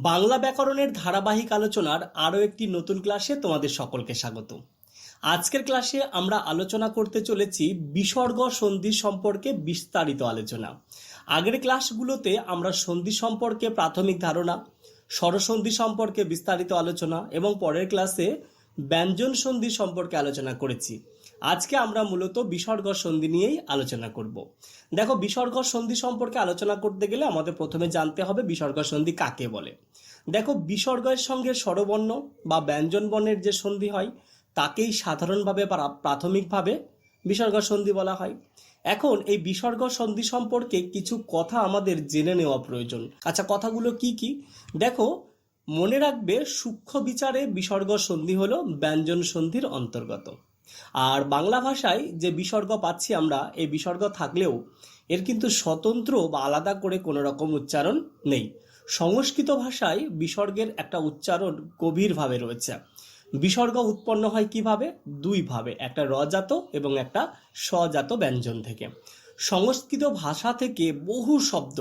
বাংলা ব্যাকরণের ধারাবাহিক আলোচনার আরও একটি নতুন ক্লাসে তোমাদের সকলকে স্বাগত। আজকের ক্লাসে আমরা আলোচনা করতে চলেছি বিসর্গ সন্ধি সম্পর্কে বিস্তারিত আলোচনা। আগের ক্লাসগুলোতে আমরা সন্ধি সম্পর্কে প্রাথমিক ধারণা, স্বরসন্ধি সম্পর্কে বিস্তারিত আলোচনা এবং পরের ক্লাসে ব্যঞ্জন সন্ধি সম্পর্কে আলোচনা করেছি। আজকে আমরা মূলত বিসর্গ সন্ধি নিয়েই আলোচনা করব। দেখো, বিসর্গ সন্ধি সম্পর্কে আলোচনা করতে গেলে আমাদের প্রথমে জানতে হবে বিসর্গ সন্ধি কাকে বলে। দেখো, বিসর্গের সঙ্গে স্বরবর্ণ বা ব্যঞ্জন বর্ণের যে সন্ধি হয়, তাকেই সাধারণভাবে বা প্রাথমিকভাবে বিসর্গ সন্ধি বলা হয়। এখন এই বিসর্গ সন্ধি সম্পর্কে কিছু কথা আমাদের জেনে নেওয়া প্রয়োজন। আচ্ছা কথাগুলো কি কি? দেখো, মনে রাখবে সূক্ষ্ম বিচারে বিসর্গ সন্ধি হলো ব্যঞ্জন সন্ধির অন্তর্গত। আর বাংলা ভাষায় যে বিসর্গ পাচ্ছি আমরা, এই বিসর্গ থাকলেও এর কিন্তু স্বতন্ত্র বা আলাদা করে কোনো রকম উচ্চারণ নেই। সংস্কৃত ভাষায় বিসর্গের একটা উচ্চারণ গভীরভাবে রয়েছে। বিসর্গ উৎপন্ন হয় কীভাবে? দুইভাবে, একটা রজাত এবং একটা স্বজাত ব্যঞ্জন থেকে। সংস্কৃত ভাষা থেকে বহু শব্দ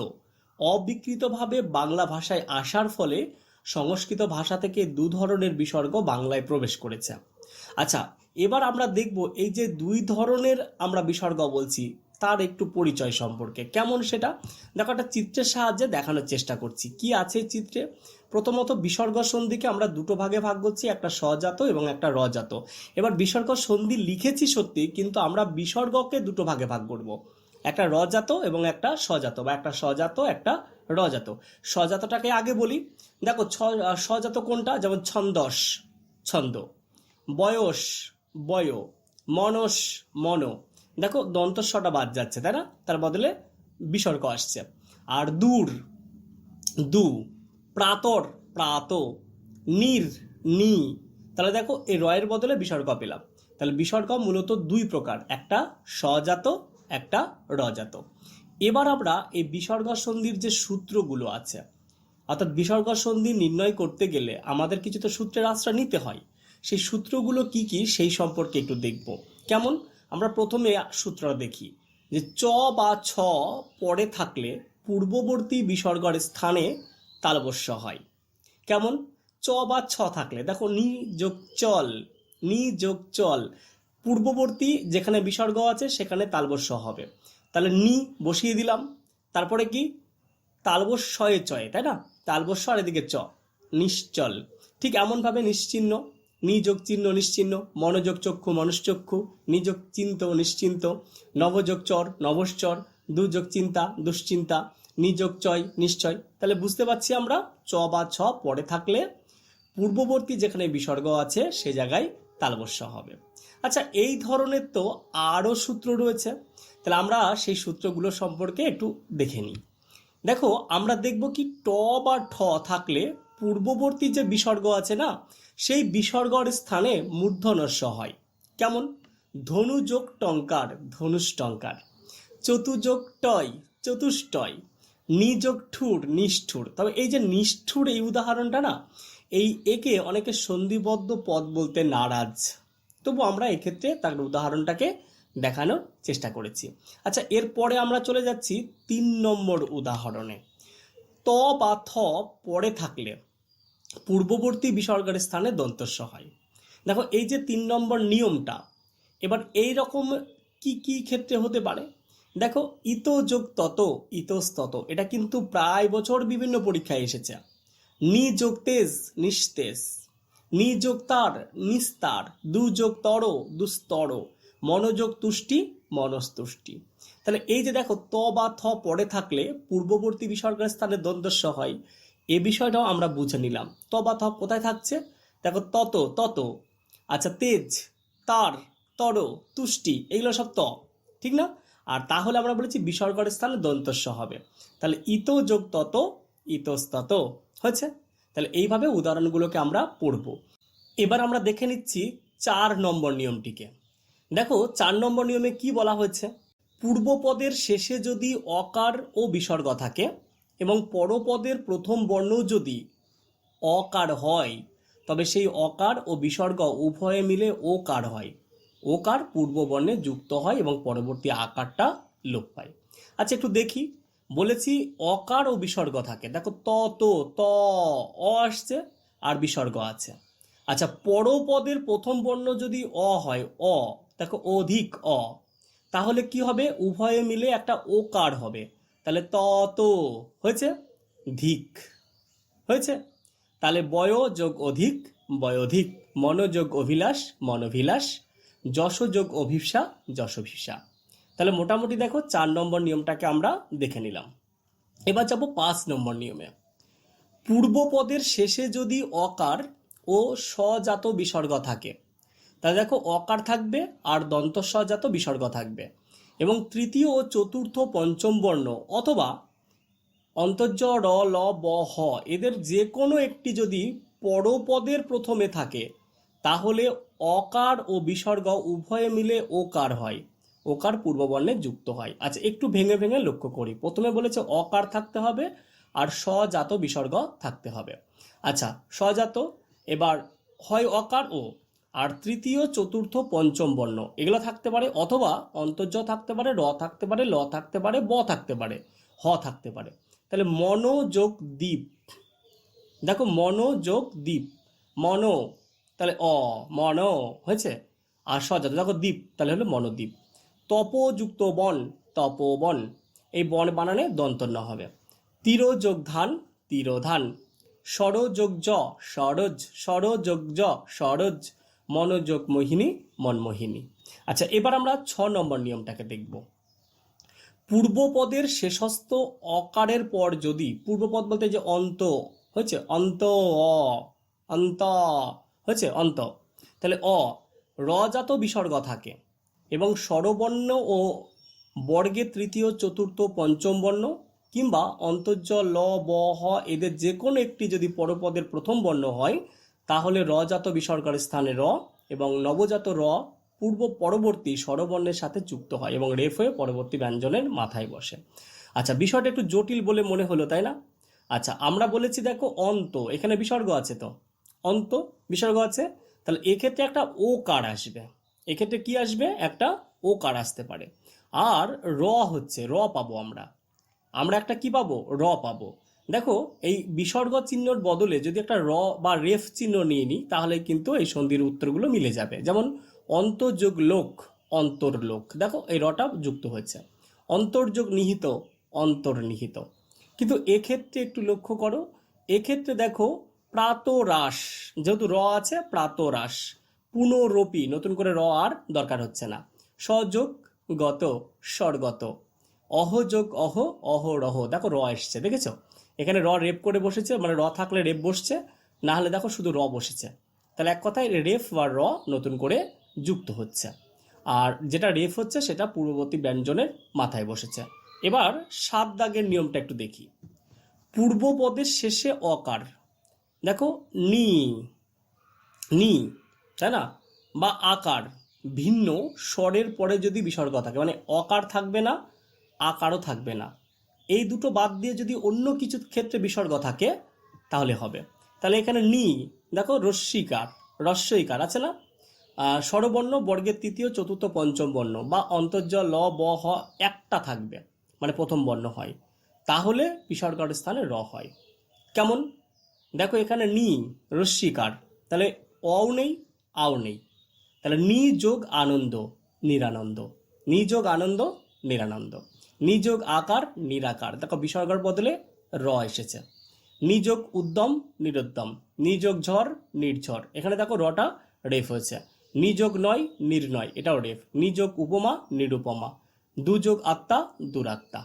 অবিকৃতভাবে বাংলা ভাষায় আসার ফলে সংস্কৃত ভাষা থেকে দু ধরনের বিসর্গ বাংলায় প্রবেশ করেছে। আচ্ছা এবার আমরা দেখব এই যে দুই ধরনের আমরা বিসর্গ বলছি, তার একটু পরিচয় সম্পর্কে। কেমন সেটা? দেখো, একটা চিত্রের সাহায্যে দেখানোর চেষ্টা করছি। কি আছে চিত্রে? প্রথমত বিসর্গ সন্ধিকে আমরা দুটো ভাগে ভাগ করছি, একটা স্বজাত এবং একটা রজাত। এবার বিসর্গ সন্ধি লিখেছি সত্যি, কিন্তু আমরা বিসর্গকে দুটো ভাগে ভাগ করব। একটা রজাত এবং একটা স্বজাত, বা একটা স্বজাত, একটা রজাত। স্বজাতটাকে আগে বলি। দেখো স্বজাত কোনটা? যেমন ছন্দস, ছন্দ। বয়স, বয়, মনস, মন। দেখো দন্তস্বটা বাদ যাচ্ছে, তাই না? তার বদলে বিসর্গ আসছে। আর দূর, দু, প্রাতর, প্রাত, নির, নি। তাহলে দেখো, এই রয়ের বদলে বিসর্গ পেলাম। তাহলে বিসর্গ মূলত দুই প্রকার, একটা স্বজাত, একটা রজাত। এবার আমরা এই বিসর্গ সন্ধির যে সূত্রগুলো আছে, অর্থাৎ বিসর্গ সন্ধি নির্ণয় করতে গেলে আমাদের কিছু তো সূত্রের আশ্রয় নিতে হয়। সেই সূত্রগুলো কি কি সেই সম্পর্কে একটু দেখব। কেমন? আমরা প্রথমে সূত্রটা দেখি যে চ বা ছ পরে থাকলে পূর্ববর্তী বিসর্গের স্থানে তালবস্য হয়। কেমন? চ বা ছ থাকলে, দেখো নি যোগ চল, নি যোগ চল, পূর্ববর্তী যেখানে বিসর্গ আছে সেখানে তালবস্য হবে। তাহলে নি বসিয়ে দিলাম, তারপরে কি? তালবস্যয়ে চয়ে, তাই না? তালবস্য আর এদিকে চ, নিশ্চল। ঠিক এমনভাবে নিশ্চিহ্ন। নিযোগ চিহ্ন নিশ্চিহ্ন, মনোযোগ চক্ষু মনশ্চক্ষু নিযোগ চিন্ত নিশ্চিন্ত, নবযোগ চর, নবশ্চর, দুযোগ চিন্তা, দুশ্চিন্তা, নিযোগ চয়, নিশ্চয়। তাহলে বুঝতে পারছি আমরা, চ বা ছ পরে থাকলে পূর্ববর্তী যেখানে বিসর্গ আছে, সে জায়গায় তালবস্য হবে। আচ্ছা এই ধরনের তো আরও সূত্র রয়েছে। তাহলে আমরা সেই সূত্রগুলো সম্পর্কে একটু দেখে নিই। দেখো, আমরা দেখব কি ট বা ঠ থাকলে পূর্ববর্তী যে বিসর্গ আছে না, সেই বিসর্গর স্থানে মূর্ধনস্য হয়। কেমন? ধনুযোগ টঙ্কার, ধনুষ টঙ্কার। চতুযোগ টয়, চতুষ্টয়। নিযোগ ঠুর, নিষ্ঠুর। তবে এই যে নিষ্ঠুর এই উদাহরণটা না, এই একে অনেকে সন্ধিবদ্ধ পদ বলতে নারাজ। তবু আমরা এক্ষেত্রে তার উদাহরণটাকে দেখানোর চেষ্টা করেছি। আচ্ছা এরপরে আমরা চলে যাচ্ছি তিন নম্বর উদাহরণে। ত বা থ পরে থাকলে পূর্ববর্তী বিসর্গের স্থানে দন্তস্য হয়। দেখো, এই যে তিন নম্বর নিয়মটা, এবার এই রকম কি কি ক্ষেত্রে হতে পারে? দেখো ইত যোগ তত ইতস্তত এটা কিন্তু প্রায় বছর বিভিন্ন পরীক্ষায় এসেছে। নি যোগ তেজ, নিস্তেজ নি যোগ তার, নিস্তার দু যোগ তর, দুস্তর, মনোযোগ তুষ্টি, মনস্তুষ্টি। তাহলে এই যে দেখো, ত বা থ পরে থাকলে পূর্ববর্তী বিসর্গের স্থানে দ্বন্দ্বস্য হয়। এ বিষয়টাও আমরা বুঝে নিলাম। ত বা থ কোথায় থাকছে? দেখো তত তত। আচ্ছা তেজ, তার, তর, তুষ্টি, এগুলো সব ত, ঠিক না? আর তাহলে আমরা বলেছি বিসর্গের স্থানে দন্তস্য হবে। তাহলে ইত যোগ তত, ইতস্তত হয়েছে? তাহলে এইভাবে উদাহরণগুলোকে আমরা পড়ব। এবার আমরা দেখে নিচ্ছি চার নম্বর নিয়মটিকে। দেখো, চার নম্বর নিয়মে কি বলা হয়েছে? পূর্বপদের শেষে যদি অকার ও বিসর্গ থাকে এবং পরপদের প্রথম বর্ণ যদি অকার হয়, তবে সেই অকার ও বিসর্গ উভয়ে মিলে ওকার হয়। ওকার পূর্ব বর্ণে যুক্ত হয় এবং পরবর্তী আকারটা লোপ পায়। আচ্ছা একটু দেখি। বলেছি অকার ও বিসর্গ থাকে। দেখো, ত, তো, ত, অ আসছে আর বিসর্গ আছে। আচ্ছা পরপদের প্রথম বর্ণ যদি অ হয়, অ, দেখো, অধিক অ, তাহলে কি হবে? উভয়ে মিলে একটা ওকার হবে। তাহলে তত হয়েছে? ধিক। হয়েছে? তাহলে বয় যোগ অধিক বয়োধিক মনোযোগ অভিলাষ মনোভিলাষ যশ যোগ অভিপ্সা যশভিপ্সা তাহলে মোটামুটি দেখো চার নম্বর নিয়মটাকে আমরা দেখে নিলাম। এবার যাব পাঁচ নম্বর নিয়মে। পূর্বপদের শেষে যদি অকার ও স্বজাত বিসর্গ থাকে, তাহলে দেখো অকার থাকবে আর দন্ত স্বজাত বিসর্গ থাকবে। এবং তৃতীয় ও চতুর্থ পঞ্চম বর্ণ অথবা অন্তর্য র ল, ব, হ, এদের যে কোনো একটি যদি পরপদের প্রথমে থাকে, তাহলে অকার ও বিসর্গ উভয়ে মিলে ওকার হয়। ওকার পূর্ববর্ণে যুক্ত হয়। আচ্ছা একটু ভেঙে ভেঙে লক্ষ্য করি। প্রথমে বলেছে অকার থাকতে হবে আর স্বজাত বিসর্গ থাকতে হবে। আচ্ছা স্বজাত, এবার হয় অকার ও আর তৃতীয়, চতুর্থ, পঞ্চম বর্ণ। এগুলো থাকতে পারে অথবা অন্তর্য থাকতে পারে, র থাকতে পারে, ল থাকতে পারে, ব থাকতে পারে, হ থাকতে পারে। তাহলে মনোযোগ দ্বীপ। দেখো মনোযোগ দ্বীপ। মন, তাহলে অ, মন, হয়েছে? আর সজাত দেখো দ্বীপ, তাহলে হলো মনোদ্বীপ। তপযুক্ত বন, তপবন। এই বন বানানে দন্তন্য হবে। তীরযোগ ধান তিরোধান। সরযোগ জ সরজ সরযোগ জ সরজ। মনোযোগ মোহিনী মনমোহিনী আচ্ছা এবার আমরা ছ নম্বর নিয়মটাকে দেখব। পূর্বপদের শেষস্থ অকারের পর যদি, পূর্বপদ বলতে যে অন্ত, হয়েছে? অন্ত, অ, অন্ত, হয়েছে? অন্ত। তাহলে অ, রজাত বিসর্গ থাকে এবং স্বরবর্ণ ও বর্গের তৃতীয়, চতুর্থ, পঞ্চম বর্ণ কিংবা অন্তর্য ল, ব, হ, এদের যে কোনো একটি যদি পরপদের প্রথম বর্ণ হয় তাহলে রজাত বিসর্গের স্থানে র এবং নবজাত র পূর্ব পরবর্তী স্বরবর্ণের সাথে যুক্ত হয় এবং রেফ হয়ে পরবর্তী ব্যঞ্জনের মাথায় বসে। আচ্ছা বিষয়টা একটু জটিল বলে মনে হলো, তাই না? আচ্ছা আমরা বলেছি দেখো অন্ত, এখানে বিসর্গ আছে তো? অন্ত, বিসর্গ আছে? তাহলে এক্ষেত্রে একটা ও কার আসবে। এক্ষেত্রে কি আসবে? একটা ও কার আসতে পারে। আর র হচ্ছে, র পাবো আমরা। আমরা একটা কি পাবো? র পাবো। দেখো, এই বিসর্গ চিহ্নর বদলে যদি একটা র বা রেফ চিহ্ন নিয়ে নিই, তাহলে কিন্তু এই সন্ধির উত্তরগুলো মিলে যাবে। যেমন, অন্তর্যোগ লোক অন্তর্লোক দেখো, এই রটা যুক্ত হয়েছে। অন্তর্যোগ নিহিত অন্তর্নিহিত কিন্তু এক্ষেত্রে একটু লক্ষ্য করো, এক্ষেত্রে দেখো প্রাতরাস যেহেতু র আছে প্রাতরাস পুনরপি, নতুন করে র আর দরকার হচ্ছে না। সযোগ গত স্বর্গত। অহযোগ অহ, অহরহ। দেখো, র এসছে, দেখেছ? এখানে র রেপ করে বসেছে মানে র থাকলে রেপ বসছে, না হলে দেখো শুধু র বসেছে। তাহলে এক কথায় রেফ বা র নতুন করে যুক্ত হচ্ছে। আর যেটা রেফ হচ্ছে, সেটা পূর্ববর্তী ব্যঞ্জনের মাথায় বসেছে। এবার সাত দাগের নিয়মটা একটু দেখি। পূর্বপদের শেষে অকার দেখো, নি নি, তাই না? বা আকার, ভিন্ন, স্বরের পরে যদি বিসর্গ থাকে মানে অকার থাকবে না, আকারও থাকবে না। এই দুটো বাদ দিয়ে যদি অন্য কিছু ক্ষেত্রে বিসর্গ থাকে, তাহলে হবে। তাহলে এখানে নি, দেখো রস্যিকার রস্যইকার আছে না? স্বরবর্ণ, বর্গের তৃতীয়, চতুর্থ, পঞ্চম বর্ণ বা অন্তর্য ল, ব, হ, একটা থাকবে মানে প্রথম বর্ণ হয়। তাহলে বিসর্গের স্থানে র হয়। কেমন? দেখো এখানে নি রস্যিকার তাহলে অও নেই, আও নেই। তাহলে নি যোগ আনন্দ, নিরানন্দ। নি যোগ আনন্দ, নিরানন্দ। নিযোগ আকার নিরাকার। দেখো বিসর্গর বদলে র এসেছে। নিযোগ উদ্যম, নিরুদ্যম। নিযোগ ঝড়, নির্ঝর। এখানে দেখো রটা রেফ হয়েছে। নিযোগ নয়, নির্ণয়। এটাও রেফ নিযোগ উপমা, নিরুপমা। দুযোগ আত্মা, দুরাত্মা।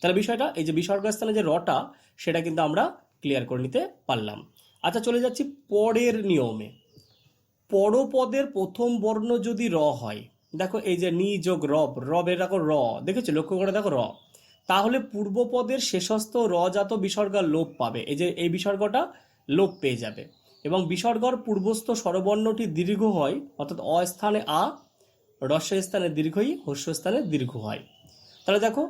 তাহলে বিষয়টা, এই যে বিসর্গ স্থানে যে রটা সেটা কিন্তু আমরা ক্লিয়ার করে নিতে পারলাম। আচ্ছা চলে যাচ্ছি পরের নিয়মে। পরপদের প্রথম বর্ণ যদি র হয় দেখো এই যে নি যোগ রব রবের দেখো র, দেখেছ? লক্ষ্য করে দেখো র। তাহলে পূর্বপদের শেষস্থ রজাত বিসর্গ লোপ পাবে। এই যে এই বিসর্গটা লোপ পেয়ে যাবে। এবং বিসর্গর পূর্বস্থ স্বরবর্ণটি দীর্ঘ হয়, অর্থাৎ অ স্থানে আ, রস্য স্থানে দীর্ঘই হস্য স্থানে দীর্ঘ হয়। তাহলে দেখো,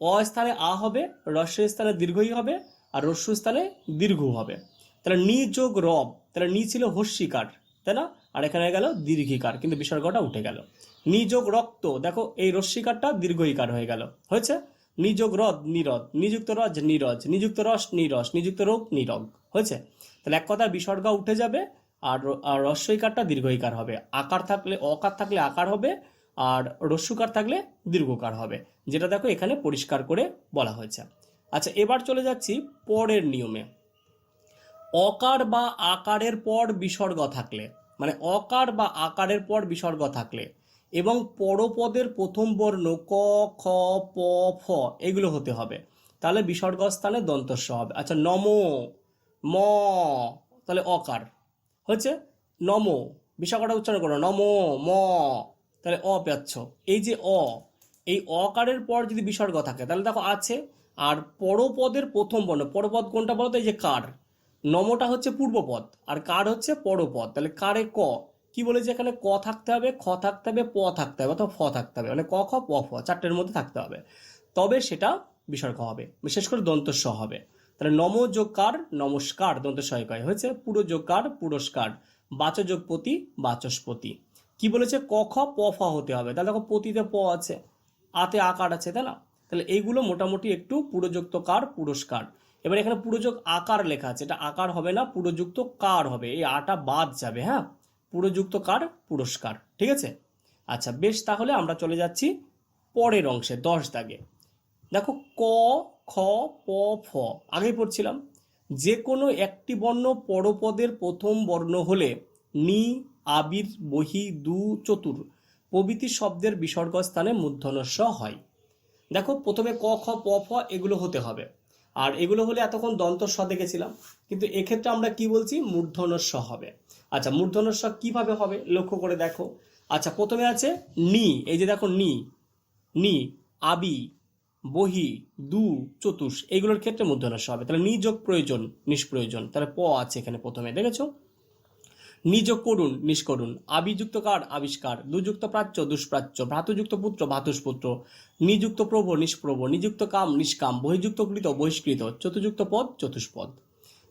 অ স্থানে আ হবে, রস্য স্থানে দীর্ঘই হবে, আর রস্য স্থানে দীর্ঘ হবে। তাহলে নি যোগ রব, তাহলে নি ছিল হস্যিকার, তাই না? আর এখানে গেল দীর্ঘিকার, কিন্তু বিসর্গটা উঠে গেল। নিযোগ রক্ত। দেখো, এই রস্যিকারটা দীর্ঘইকার হয়ে গেল। হয়েছে? নিযোগ রদ, নিরদ। নিযুক্ত রজ, নিরজ। নিযুক্ত রস, নিরস। নিযুক্ত রোগ, নিরগ। হয়েছে? তাহলে এক কথা বিসর্গ উঠে যাবে আর রস্বইকারটা দীর্ঘইকার হবে। আকার থাকলে, অকার থাকলে আকার হবে আর রস্যুকার থাকলে দীর্ঘকার হবে। যেটা দেখো এখানে পরিষ্কার করে বলা হয়েছে। আচ্ছা এবার চলে যাচ্ছি পরের নিয়মে। অকার বা আকারের পর বিসর্গ থাকলে মানে অকার বা আকারের পর বিসর্গ থাকলে এবং পরপদের প্রথম বর্ণ ক, খ, প, ফ এগুলো হতে হবে। তাহলে বিসর্গ স্থানে দন্তস্ব হবে। আচ্ছা নম, ম, তাহলে অকার। হচ্ছে নম, বিসর্গটা উচ্চারণ করো। নম, ম, তাহলে অ এই যে অ, এই অকারের পর যদি বিসর্গ থাকে, তাহলে দেখো আছে। আর পরপদের প্রথম বর্ণ, পরপদ কোনটা বলো তো এই যে কার। নমটা হচ্ছে পূর্বপদ, আর কার হচ্ছে পরপদ। তাহলে কারে ক? কি বলেছে এখানে? ক থাকতে হবে, খ থাকতে হবে, প থাকতে হবে অথবা ফ থাকতে হবে। মানে ক, খ, প, ফ চারটের মধ্যে থাকতে হবে। তবে সেটা বিসর্গ হবে। বিশেষ করে দন্তস্ব হবে। তাহলে নম যোগ কার নমস্কার দন্তস্বয় কয় হয়েছে। পুরো যোগ কার পুরস্কার। বাচ যোগ পতি বাচস্পতি। কি বলেছে? ক, খ, প, ফ হতে হবে। তাহলে দেখো পতিতে প আছে। আতে আকার আছে, তাই না? তাহলে এইগুলো মোটামুটি একটু পুরোযুক্ত কার পুরস্কার। এবার এখানে পুরোযোগ আকার লেখা আছে। এটা আকার হবে না, পুরোযুক্ত কার হবে। এই আটা বাদ যাবে হ্যাঁ? পুরোযুক্ত কার? পুরস্কার। ঠিক আছে? আচ্ছা বেশ, তাহলে আমরা চলে যাচ্ছি পরের অংশে, দশ দাগে। দেখো, ক, খ, প, ফ, আগেই পড়ছিলাম। যে কোনো একটি বর্ণ পরপদের প্রথম বর্ণ হলে নি, আবির, বহি, দু, চতুর প্রভৃতি শব্দের বিসর্গ স্থানে মূর্ধনস্ব হয়। দেখো, প্রথমে ক, খ, প, ফ, এগুলো হতে হবে। আর এগুলো হলে এতক্ষণ দন্ত স দেখেছিলাম। কিন্তু এক্ষেত্রে আমরা কি বলছি? মূর্ধনস্ব হবে। আচ্ছা মূর্ধনস্ব কীভাবে হবে লক্ষ্য করে দেখো। আচ্ছা প্রথমে আছে নি, এই যে দেখো নি নি, আবি, বহি, দু, চতুষ, এগুলোর ক্ষেত্রে মূর্ধনস্ব হবে। তাহলে নিযোগ প্রয়োজন, নিষ্প্রয়োজন। তাহলে প আছে এখানে প্রথমে, দেখেছ? নিযোগ করুন, নিষ্করুণ। আবিযুক্ত কার? আবিষ্কার। দুযুক্ত প্রাচ্য, দুষ্প্রাচ্য। ভ্রাতুযুক্ত পুত্র, ভ্রাতুষ্পুত্র। নিযুক্ত প্রভ, নিষ্প্রভ। নিযুক্ত কাম, নিষ্কাম। বহিযুক্ত কৃত বহিষ্কৃত। চতুযুক্ত পদ, চতুষ্পদ।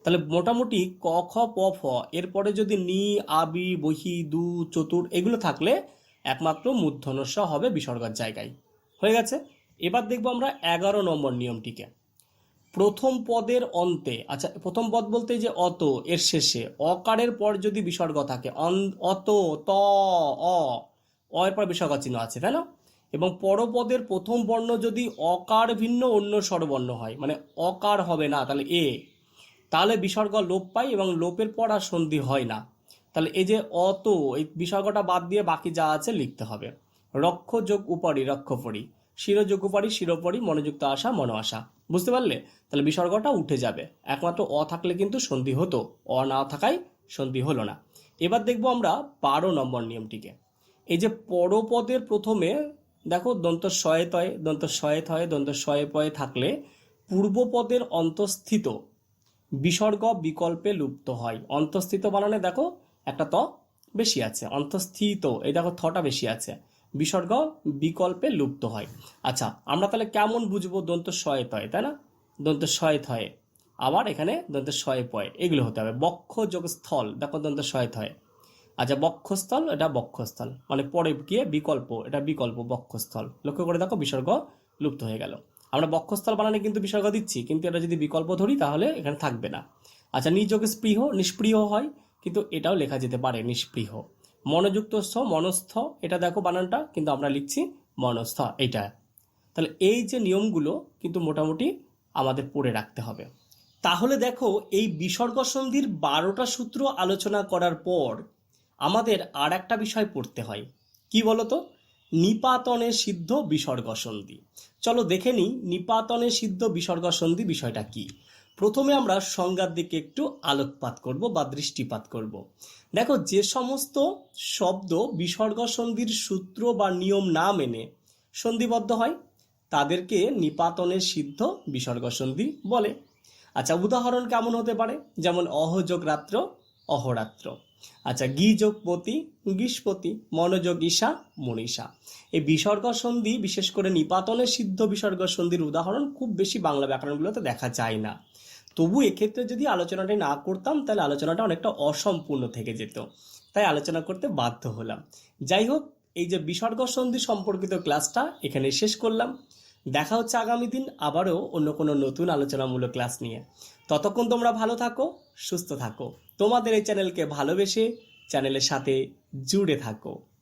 তাহলে মোটামুটি ক, খ, প, ফ, এরপরে যদি নি আবি বহি, দু, চতুর এগুলো থাকলে একমাত্র মূর্ধনস্ব হবে বিসর্গের জায়গায়। হয়ে গেছে? এবার দেখব আমরা এগারো নম্বর নিয়মটিকে। প্রথম পদের অন্তে আচ্ছা প্রথম পদ বলতে যে অত, এর শেষে, অকারের পর যদি বিসর্গ থাকে অত, ত অ এর পর বিসর্গ চিহ্ন আছে, তাই না? এবং পরপদের প্রথম বর্ণ যদি অকার ভিন্ন অন্য স্বরবর্ণ হয় মানে অকার হবে না, তাহলে এ তাহলে বিসর্গ লোপ পায় এবং লোপের পর আর সন্ধি হয় না। তাহলে এই যে অত, এই বিসর্গটা বাদ দিয়ে বাকি যা আছে লিখতে হবে। রক্ষ যোগ উপরি, রক্ষপরি। শিরযোগ উপরি, শিরোপরি, মনোযুক্ত আশা মনো আশা বুঝতে পারলে? তাহলে বিসর্গটা উঠে যাবে। একমাত্র অ থাকলে কিন্তু সন্ধি হতো, অ না থাকায় সন্ধি হলো না। এবার দেখব আমরা বারো নম্বর নিয়মটিকে। এই যে পরপদের প্রথমে, দেখো দন্ত শয়ে তয়ে দন্ত শয়ে থয়ে দন্ত শয়ে পয়ে থাকলে পূর্বপদের অন্তঃস্থিত বিসর্গ বিকল্পে লুপ্ত হয়। অন্তঃস্থিত বানানে দেখো, একটা ত বেশি আছে। অন্তঃস্থিত, এই দেখো থটা বেশি আছে। বিসর্গ বিকল্পে লুপ্ত হয়। আচ্ছা আমরা তাহলে কেমন বুঝব দন্ত শয়ে তয়ে, তাই না? দন্ত শয়ে থয়ে আবার এখানে দন্ত শয়ে পয়ে। এগুলো হতে হবে। বক্ষ যোগ স্থল, দেখো দন্ত শয়ে থয়ে আচ্ছা বক্ষস্থল, এটা বক্ষস্থল। মানে পরে গিয়ে বিকল্প, এটা বিকল্প বক্ষস্থল। লক্ষ্য করে দেখো বিসর্গ লুপ্ত হয়ে গেল। আমরা বক্ষস্থল বানানে কিন্তু বিসর্গ দিচ্ছি, কিন্তু এটা যদি বিকল্প ধরি তাহলে এখানে থাকবে না। আচ্ছা নিযোগে স্পৃহ, নিষ্প্রিয় হয়, কিন্তু এটাও লেখা যেতে পারে নিষ্পৃহ মনোযুক্ত স্থ মনস্থ, এটা দেখো বানানটা, কিন্তু আমরা লিখছি মনস্থ এইটা তাহলে এই যে নিয়মগুলো কিন্তু মোটামুটি আমাদের পড়ে রাখতে হবে। তাহলে দেখো, এই বিসর্গ সন্ধির বারোটা সূত্র আলোচনা করার পর আমাদের আর একটা বিষয় পড়তে হয়। কি বলতো? নিপাতনে সিদ্ধ বিসর্গ সন্ধি চলো দেখে নিই নিপাতনে সিদ্ধ বিসর্গ সন্ধি বিষয়টা কি। প্রথমে আমরা সংজ্ঞার দিকে একটু আলোকপাত করব বা দৃষ্টিপাত করব। দেখো, যে সমস্ত শব্দ বিসর্গ সন্ধির সূত্র বা নিয়ম না মেনে সন্ধিবদ্ধ হয়, তাদেরকে নিপাতনের সিদ্ধ বিসর্গ সন্ধি বলে। আচ্ছা উদাহরণ কেমন হতে পারে? যেমন, অহযোগ রাত্র, অহরাত্র। আচ্ছা গিযোগ পতি গিষ্পতি মনোযোগ ঈশা মনীষা। এই বিসর্গ সন্ধি বিশেষ করে নিপাতনের সিদ্ধ বিসর্গ সন্ধির উদাহরণ খুব বেশি বাংলা ব্যাকরণগুলোতে দেখা যায় না। তবু এক্ষেত্রে যদি আলোচনাটি না করতাম, তাহলে আলোচনাটা অনেকটা অসম্পূর্ণ থেকে যেত। তাই আলোচনা করতে বাধ্য হলাম। যাই হোক, এই যে বিসর্গ সন্ধি সম্পর্কিত ক্লাসটা এখানে শেষ করলাম। দেখা হচ্ছে আগামী দিন আবারও অন্য কোনো নতুন আলোচনামূলক ক্লাস নিয়ে। ততক্ষণ তোমরা ভালো থাকো, সুস্থ থাকো। তোমাদের এই চ্যানেলকে ভালোবেসে চ্যানেলের সাথে জুড়ে থাকো।